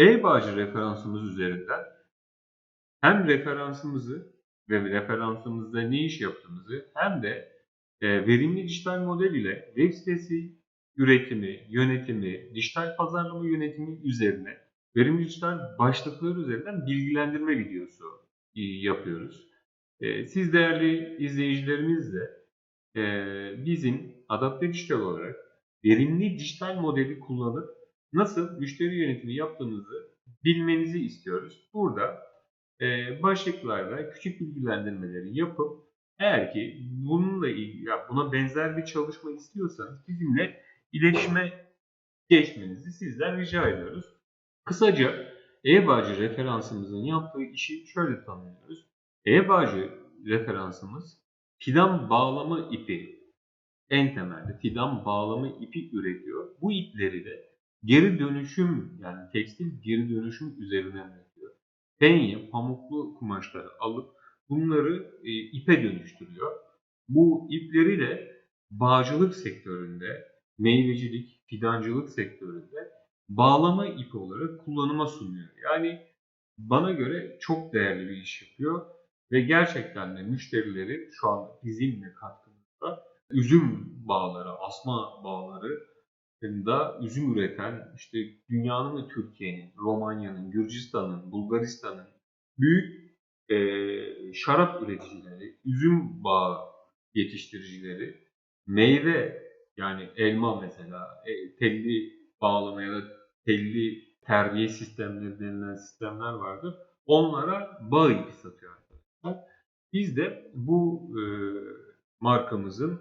E-Bağcı referansımız üzerinden hem referansımızı ve referansımızda ne iş yaptığımızı hem de e, verimli dijital model ile web sitesi üretimi, yönetimi, dijital pazarlama yönetimi üzerine verimli dijital başlıklar üzerinden bilgilendirme videosu e, yapıyoruz. E, siz değerli izleyicilerimiz de e, bizim Adapte Dijital olarak verimli dijital modeli kullanıp nasıl müşteri yönetimi yaptığımızı bilmenizi istiyoruz. Burada e, başlıklarda küçük bilgilendirmeleri yapıp eğer ki bununla ilgili, ya buna benzer bir çalışma istiyorsanız bizimle iletişime geçmenizi sizden rica ediyoruz. Kısaca e-bağcı referansımızın yaptığı işi şöyle tanımlıyoruz. E-bağcı referansımız fidan bağlama ipi en temelde fidan bağlama ipi üretiyor. Bu ipleri de geri dönüşüm yani tekstil geri dönüşüm üzerine üretiyor. Penye, pamuklu kumaşları alıp bunları e, ipe dönüştürüyor. Bu ipleri de bağcılık sektöründe, meyvecilik, fidancılık sektöründe bağlama ipi olarak kullanıma sunuyor. Yani bana göre çok değerli bir iş yapıyor ve gerçekten de müşterileri şu an bizimle katkımızda üzüm bağları, asma bağları da üzüm üreten işte dünyanın ve Türkiye'nin, Romanya'nın, Gürcistan'ın, Bulgaristan'ın büyük e, şarap üreticileri, üzüm bağı yetiştiricileri, meyve yani elma mesela e, telli bağlama ya da telli terbiye sistemleri denilen sistemler vardır. Onlara bağ ipi satıyor arkadaşlar. Biz de bu e, markamızın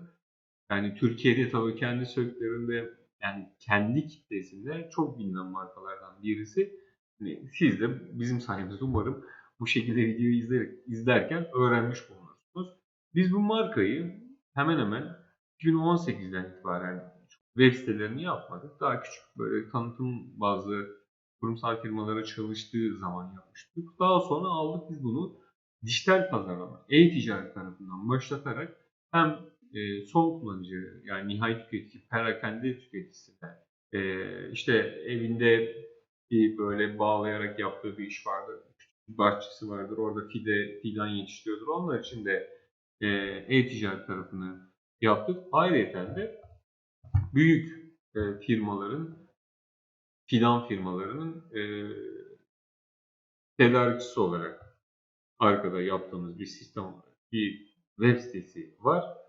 yani Türkiye'de tabii kendi sektöründe yani kendi kitlesinde çok bilinen markalardan birisi. Yani siz de bizim sayemizde umarım bu şekilde videoyu izler, izlerken öğrenmiş bulunursunuz. Biz bu markayı hemen hemen 2018'den itibaren web sitelerini yapmadık. Daha küçük böyle tanıtım bazı kurumsal firmalara çalıştığı zaman yapmıştık. Daha sonra aldık biz bunu dijital pazarlama, e-ticaret tarafından başlatarak hem e, son kullanıcı yani nihai tüketici, perakende tüketicisine e, işte evinde bir böyle bağlayarak yaptığı bir iş vardır. bir bahçesi vardır. Orada fide, fidan yetiştiriyordur. Onlar için de e, e-ticaret tarafını yaptık. Ayrıca de büyük e, firmaların, fidan firmalarının e, tedarikçisi olarak arkada yaptığımız bir sistem olarak bir web sitesi var.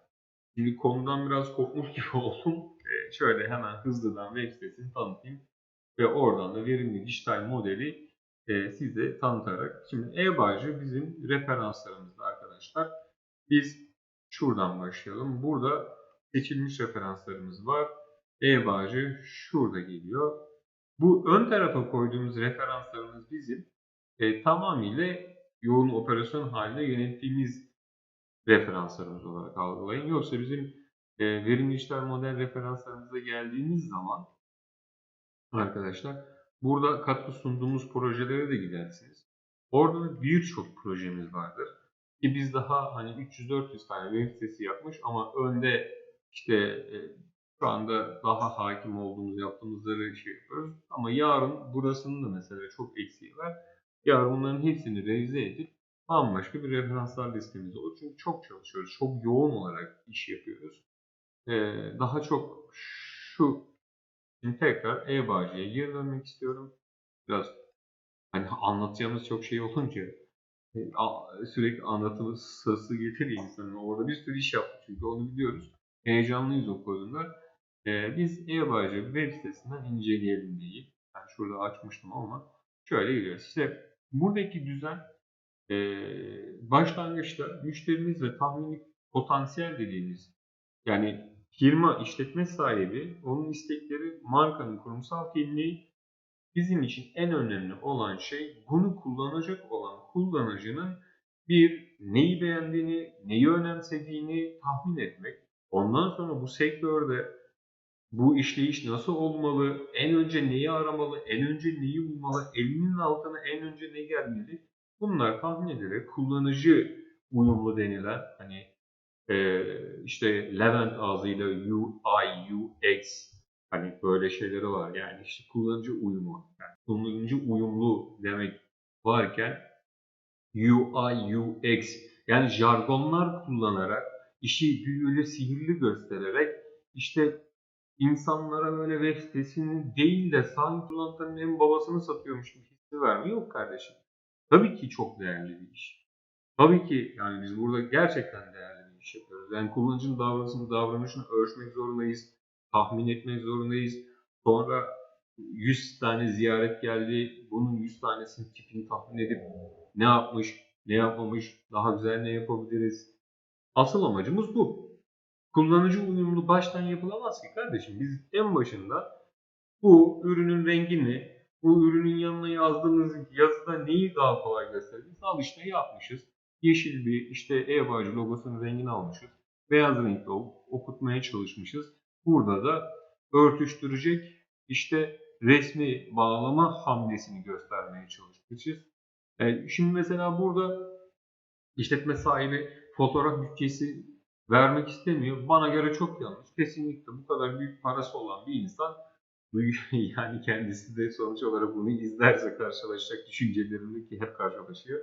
Şimdi konudan biraz kopmuş gibi oldum. Ee, şöyle hemen hızlıdan web sitesini tanıtayım. Ve oradan da verimli dijital modeli e, size tanıtarak. Şimdi e-bağcı bizim referanslarımızda arkadaşlar. Biz şuradan başlayalım. Burada seçilmiş referanslarımız var. E-bağcı şurada geliyor. Bu ön tarafa koyduğumuz referanslarımız bizim e, tamamıyla yoğun operasyon halinde yönettiğimiz referanslarımız olarak algılayın. Yoksa bizim e, verimli işler model referanslarımıza geldiğimiz zaman arkadaşlar burada katkı sunduğumuz projelere de gidersiniz. Orada da birçok projemiz vardır. Ki biz daha hani 300-400 tane web sitesi yapmış ama önde işte e, şu anda daha hakim olduğumuz yaptığımızları şey yapıyoruz. Ama yarın burasının da mesela çok eksiği var. Yarın bunların hepsini revize edip bambaşka bir referanslar listemiz olur. Çünkü çok çalışıyoruz, çok yoğun olarak iş yapıyoruz. Ee, daha çok şu, şimdi tekrar e-bağcıya geri dönmek istiyorum. Biraz hani anlatacağımız çok şey olunca e, sürekli anlatımı sırası getiriyor insanın. Orada bir sürü iş yaptık çünkü onu biliyoruz. Heyecanlıyız o konuda. Ee, biz e-bağcı web sitesinden inceleyelim diye. Yani şurada açmıştım ama şöyle gidiyoruz. İşte buradaki düzen başlangıçta müşterimiz ve tahmini potansiyel dediğimiz yani firma işletme sahibi onun istekleri markanın kurumsal kimliği bizim için en önemli olan şey bunu kullanacak olan kullanıcının bir neyi beğendiğini, neyi önemsediğini tahmin etmek. Ondan sonra bu sektörde bu işleyiş nasıl olmalı, en önce neyi aramalı, en önce neyi bulmalı, elinin altına en önce ne gelmeli Bunlar tahmin edilerek kullanıcı uyumlu denilen hani e, işte Levent ağzıyla UI, UX Hani böyle şeyleri var. Yani işte kullanıcı uyumu. Yani kullanıcı uyumlu demek varken UI, UX yani jargonlar kullanarak işi büyülü, sihirli göstererek işte insanlara böyle web sitesini değil de sanki kullanıcının en babasını satıyormuş gibi hissi vermiyor. Kardeşim. Tabii ki çok değerli bir iş. Tabii ki yani biz burada gerçekten değerli bir iş yapıyoruz. Yani kullanıcının davranışını, davranışını ölçmek zorundayız. Tahmin etmek zorundayız. Sonra 100 tane ziyaret geldi. Bunun 100 tanesinin tipini tahmin edip ne yapmış, ne yapmamış, daha güzel ne yapabiliriz. Asıl amacımız bu. Kullanıcı uyumlu baştan yapılamaz ki kardeşim. Biz en başında bu ürünün rengini, bu ürünün yanına yazdığımız yazıda neyi daha kolay gösteririz? Al işte yapmışız. Yeşil bir işte e-bağcı logosunun rengini almışız. Beyaz renkle okutmaya çalışmışız. Burada da örtüştürecek işte resmi bağlama hamlesini göstermeye çalışmışız. Yani şimdi mesela burada işletme sahibi fotoğraf bütçesi vermek istemiyor. Bana göre çok yanlış. Kesinlikle bu kadar büyük parası olan bir insan yani kendisi de sonuç olarak bunu izlerse karşılaşacak düşüncelerimle ki hep karşılaşıyor.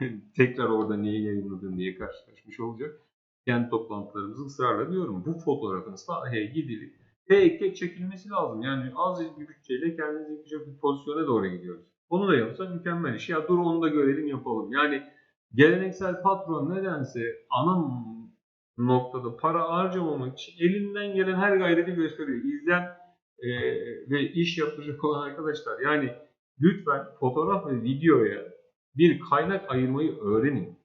Tekrar orada niye yayınladın diye karşılaşmış olacak. Kendi toplantılarımızı ısrarla diyorum. Bu fotoğrafın sahaya gidilip tek tek çekilmesi lazım. Yani az bir bütçeyle kendinizi yapacak bir pozisyona doğru gidiyoruz. Onu da yapsa mükemmel iş. Ya dur onu da görelim yapalım. Yani geleneksel patron nedense ana noktada para harcamamak için elinden gelen her gayreti gösteriyor. İzleyen e, ve iş yapacak olan arkadaşlar yani lütfen fotoğraf ve videoya bir kaynak ayırmayı öğrenin.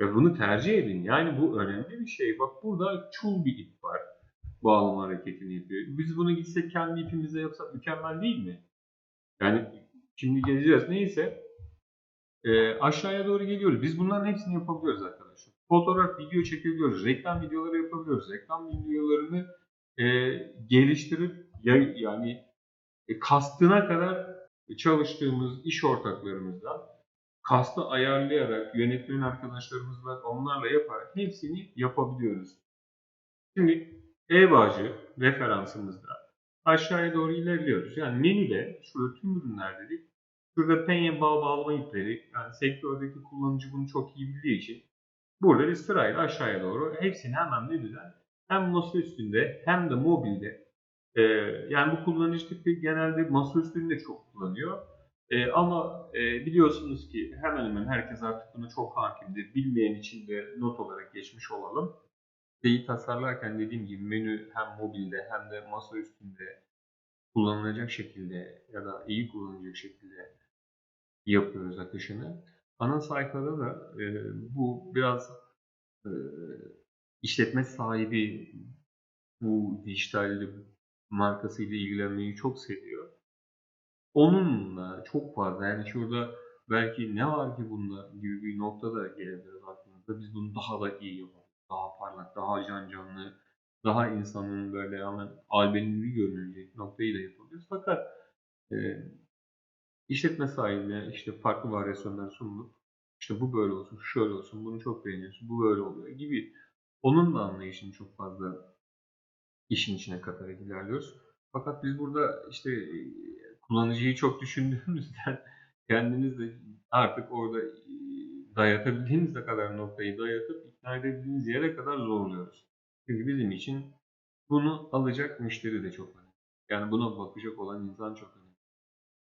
Ve bunu tercih edin. Yani bu önemli bir şey. Bak burada çul bir ip var. Bağlama hareketini yapıyor. Biz bunu gitsek kendi ipimizle yapsak mükemmel değil mi? Yani şimdi geleceğiz. Neyse e, aşağıya doğru geliyoruz. Biz bunların hepsini yapabiliyoruz arkadaşlar. Fotoğraf, video çekebiliyoruz. Reklam videoları yapabiliyoruz. Reklam videolarını e, geliştirip yani e, kastına kadar çalıştığımız iş ortaklarımızla kastı ayarlayarak yönetmen arkadaşlarımızla onlarla yaparak hepsini yapabiliyoruz. Şimdi e-bağcı referansımızda aşağıya doğru ilerliyoruz. Yani menüde şurada tüm ürünler dedik. Şurada penye bağ bağlama ipleri yani sektördeki kullanıcı bunu çok iyi bildiği için burada bir sırayla aşağıya doğru hepsini hemen menüden hem masa üstünde hem de mobilde e, yani bu kullanıcı tipi genelde masa üstünde çok kullanıyor. E, ama e, biliyorsunuz ki hemen hemen herkes artık buna çok hakimdir. Bilmeyen için de not olarak geçmiş olalım. Şeyi tasarlarken dediğim gibi menü hem mobilde hem de masa üstünde kullanılacak şekilde ya da iyi kullanılacak şekilde yapıyoruz akışını. Ana sayfada da e, bu biraz e, işletme sahibi bu dijital markasıyla ilgilenmeyi çok seviyor. Onunla çok fazla yani şurada belki ne var ki bunda gibi bir nokta da gelebilir aklınıza. Biz bunu daha da iyi yapalım. Daha parlak, daha can canlı, daha insanın böyle hemen albenili görünecek noktayı da yapabiliriz. Fakat e, işletme sahibine işte farklı varyasyonlar sunulup işte bu böyle olsun, şöyle olsun, bunu çok beğeniyorsun, bu böyle oluyor gibi onun da anlayışını çok fazla işin içine katarak ilerliyoruz. Fakat biz burada işte kullanıcıyı çok düşündüğümüzden kendiniz de artık orada dayatabildiğiniz kadar noktayı dayatıp ikna edebildiğiniz yere kadar zorluyoruz. Çünkü bizim için bunu alacak müşteri de çok önemli. Yani buna bakacak olan insan çok önemli.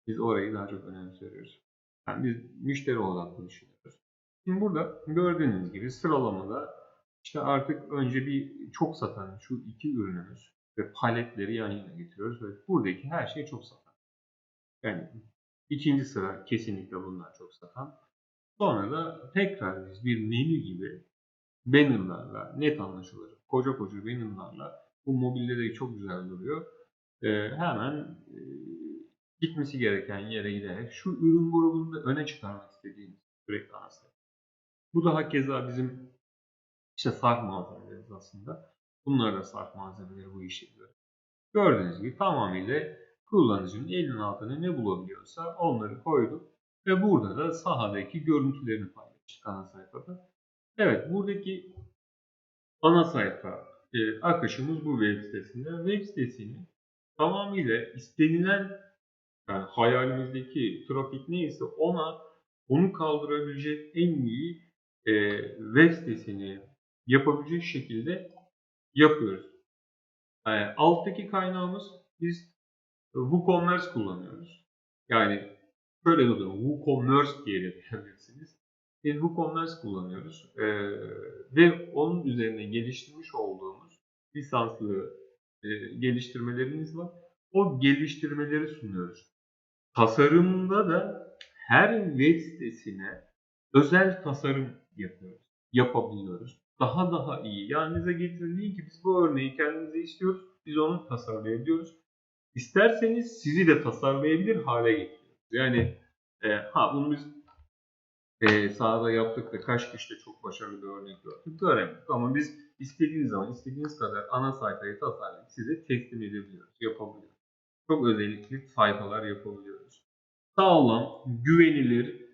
Biz orayı daha çok önemsiyoruz. Yani biz müşteri odaklı düşünüyoruz. Şimdi burada gördüğünüz gibi sıralamada işte artık önce bir çok satan şu iki ürünümüz ve paletleri yan yana getiriyoruz ve buradaki her şey çok satan. Yani ikinci sıra kesinlikle bunlar çok satan. Sonra da tekrar biz bir menü gibi bannerlarla net anlaşılır. Koca koca bannerlarla bu mobilde de çok güzel duruyor. Ee, hemen e, gitmesi gereken yere giderek şu ürün grubunu da öne çıkarmak istediğimiz sürekli anasını. Bu da hakeza bizim işte sarf malzemelerimiz aslında. Bunlar da sarf malzemeleri bu işe göre. Gördüğünüz gibi tamamıyla kullanıcının elinin altına ne bulabiliyorsa onları koyduk. Ve burada da sahadaki görüntülerini paylaştık ana sayfada. Evet buradaki ana sayfa e, akışımız bu web sitesinde. Web sitesini tamamıyla istenilen yani hayalimizdeki trafik neyse ona onu kaldırabilecek en iyi e, web sitesini yapabilecek şekilde yapıyoruz. Yani alttaki kaynağımız biz WooCommerce kullanıyoruz. Yani şöyle de WooCommerce diye de diyebilirsiniz. Biz WooCommerce kullanıyoruz Ee, ve onun üzerine geliştirmiş olduğumuz lisanslı e, geliştirmelerimiz var. O geliştirmeleri sunuyoruz. Tasarımda da her web sitesine özel tasarım yapıyoruz, yapabiliyoruz. Daha daha iyi. Yani bize getirin ki biz bu örneği kendimize istiyoruz, biz onu tasarlayabiliyoruz. İsterseniz sizi de tasarlayabilir hale getiriyoruz. Yani e, ha bunu biz e, sahada yaptık da kaç kişide çok başarılı bir örnek gördük göremedik. Ama biz istediğiniz zaman istediğiniz kadar ana sayfayı tasarlayıp size teslim edebiliyoruz, yapabiliyoruz. Çok özellikli sayfalar yapabiliyoruz. Sağlam, güvenilir,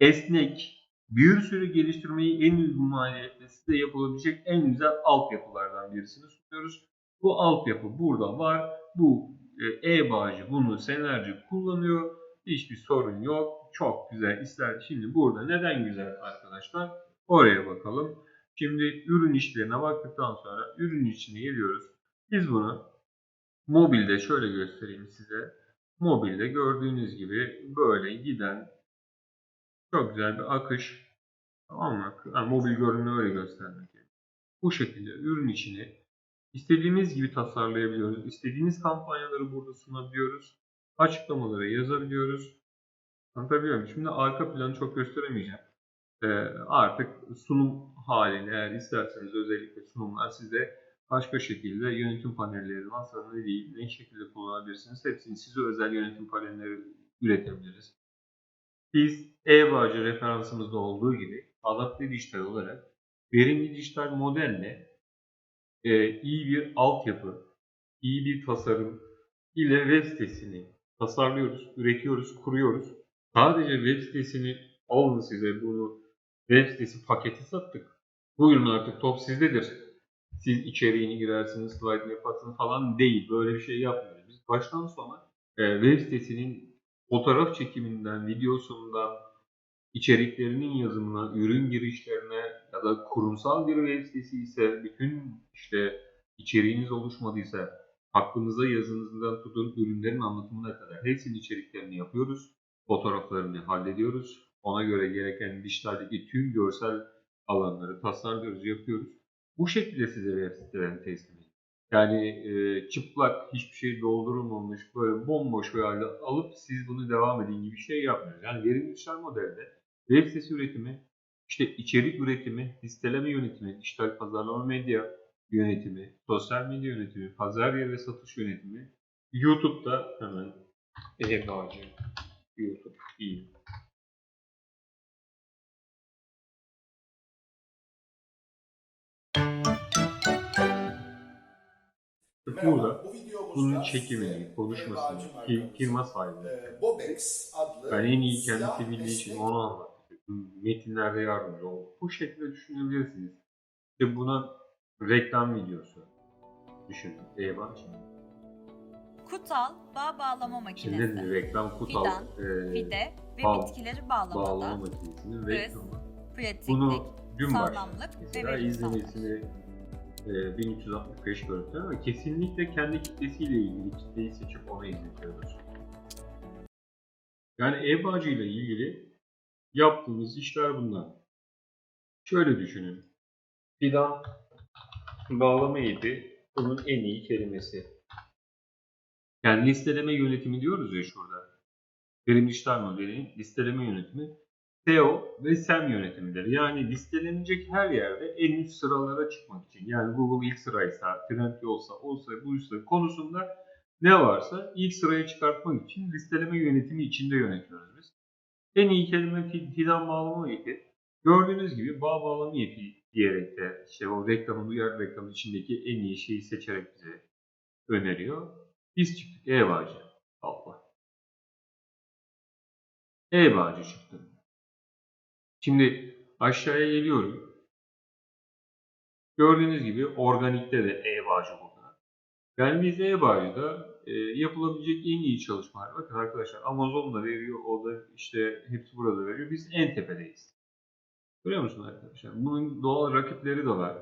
esnek, bir sürü geliştirmeyi en uygun maliyetle size yapılabilecek en güzel altyapılardan birisini sunuyoruz. Bu altyapı burada var. Bu e, e-bağcı bunu senelerce kullanıyor. Hiçbir sorun yok. Çok güzel. İster şimdi burada neden güzel arkadaşlar? Oraya bakalım. Şimdi ürün işlerine baktıktan sonra ürün içine geliyoruz. Biz bunu mobilde şöyle göstereyim size. Mobilde gördüğünüz gibi böyle giden çok güzel bir akış. Tamam mı? Yani mobil görünümü öyle göstermek. Bu şekilde ürün içini istediğimiz gibi tasarlayabiliyoruz. İstediğimiz kampanyaları burada sunabiliyoruz. Açıklamaları yazabiliyoruz. Anlatabiliyor muyum? Şimdi arka planı çok gösteremeyeceğim. Ee, artık sunum halini eğer isterseniz özellikle sunumlar size başka şekilde yönetim panelleri nasıl ne değil, ne şekilde kullanabilirsiniz. Hepsini size özel yönetim panelleri üretebiliriz. Biz e-bağcı referansımızda olduğu gibi adapte dijital olarak verimli dijital modelle e, iyi bir altyapı, iyi bir tasarım ile web sitesini tasarlıyoruz, üretiyoruz, kuruyoruz. Sadece web sitesini alın size bunu web sitesi paketi sattık. Buyurun artık top sizdedir. Siz içeriğini girersiniz, slide yaparsınız falan değil. Böyle bir şey yapmıyoruz. Biz baştan sona e, web sitesinin fotoğraf çekiminden, videosundan, içeriklerinin yazımına, ürün girişlerine ya da kurumsal bir web sitesi ise bütün işte içeriğiniz oluşmadıysa hakkınıza yazınızdan tutun ürünlerin anlatımına kadar hepsinin içeriklerini yapıyoruz. Fotoğraflarını hallediyoruz. Ona göre gereken dijitaldeki tüm görsel alanları tasarlıyoruz, yapıyoruz. Bu şekilde size web sitelerini teslim ediyoruz. Yani e, çıplak, hiçbir şey doldurulmamış, böyle bomboş bir halde alıp siz bunu devam edin gibi bir şey yapmıyoruz. Yani verimli dijital modelde web sitesi üretimi, işte içerik üretimi, listeleme yönetimi, dijital pazarlama medya yönetimi, sosyal medya yönetimi, pazar yeri ve satış yönetimi, YouTube'da hemen e-bağcı, YouTube iyi. Burada bunun çekimini, konuşmasını, firma sahibi. e, Bobex adlı Ben en iyi kendisi bildiği için onu anlatıyor. Metinlerde yardımcı ol. Bu şekilde düşünebilirsiniz. İşte buna reklam videosu düşünün. E-bağcı. Kutal bağ bağlama Şimdi makinesi, reklam kutal Fidan, e, fide ve bağ- bitkileri bağlama bağlamada makinesinin hız, reklamı. pratiklik, Bunu dün sağlamlık ve izlemesini e, 1365 görüntü ama kesinlikle kendi kitlesiyle ilgili kitleyi seçip ona izletiyoruz. Yani e-bağcı ile ilgili yaptığımız işler bunlar. Şöyle düşünün. Fidan bağlama ipi bunun en iyi kelimesi. Yani listeleme yönetimi diyoruz ya şurada. Verim dijital modelinin listeleme yönetimi SEO ve SEM yönetimidir. Yani listelenecek her yerde en üst sıralara çıkmak için. Yani Google ilk sıraysa, Trendyol'sa, olsa, buysa konusunda ne varsa ilk sıraya çıkartmak için listeleme yönetimi içinde yönetiyoruz biz. En iyi kelime fi- fidan bağlama ipi. Gördüğünüz gibi bağ bağlama ipi diyerek de işte o reklamın, uyar reklamın içindeki en iyi şeyi seçerek bize öneriyor. Biz çıktık e-bağcı. Allah. E-bağcı çıktı. Şimdi aşağıya geliyorum. Gördüğünüz gibi organikte de e-bağcı burada. Yani biz e-Bağcı'da e, yapılabilecek en iyi çalışmalar. Bakın arkadaşlar Amazon da veriyor, o da işte hepsi burada veriyor. Biz en tepedeyiz. Görüyor musun arkadaşlar? Bunun doğal rakipleri de var.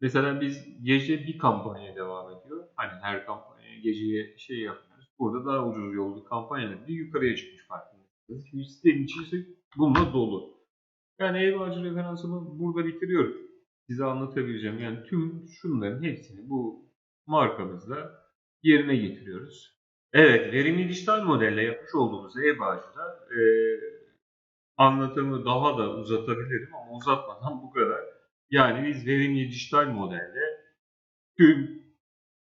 Mesela biz gece bir kampanya devam ediyor. Hani her kampanya geceye şey yapmıyoruz. Burada daha ucuz yollu kampanyalar bir yukarıya çıkmış farkındaysanız. Şimdi sitenin içi bununla dolu. Yani e-Bağcı referansımı burada bitiriyorum. Size anlatabileceğim. Yani tüm şunların hepsini bu markamızla yerine getiriyoruz. Evet, verimli dijital modelle yapmış olduğumuz e-Bağcı'da e, anlatımı daha da uzatabilirim ama uzatmadan bu kadar. Yani biz verimli dijital modelle tüm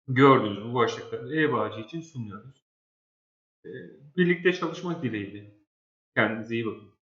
gördüğünüz bu başlıkları e-Bağcı için sunuyoruz. E, birlikte çalışmak dileğiyle. Kendinize iyi bakın.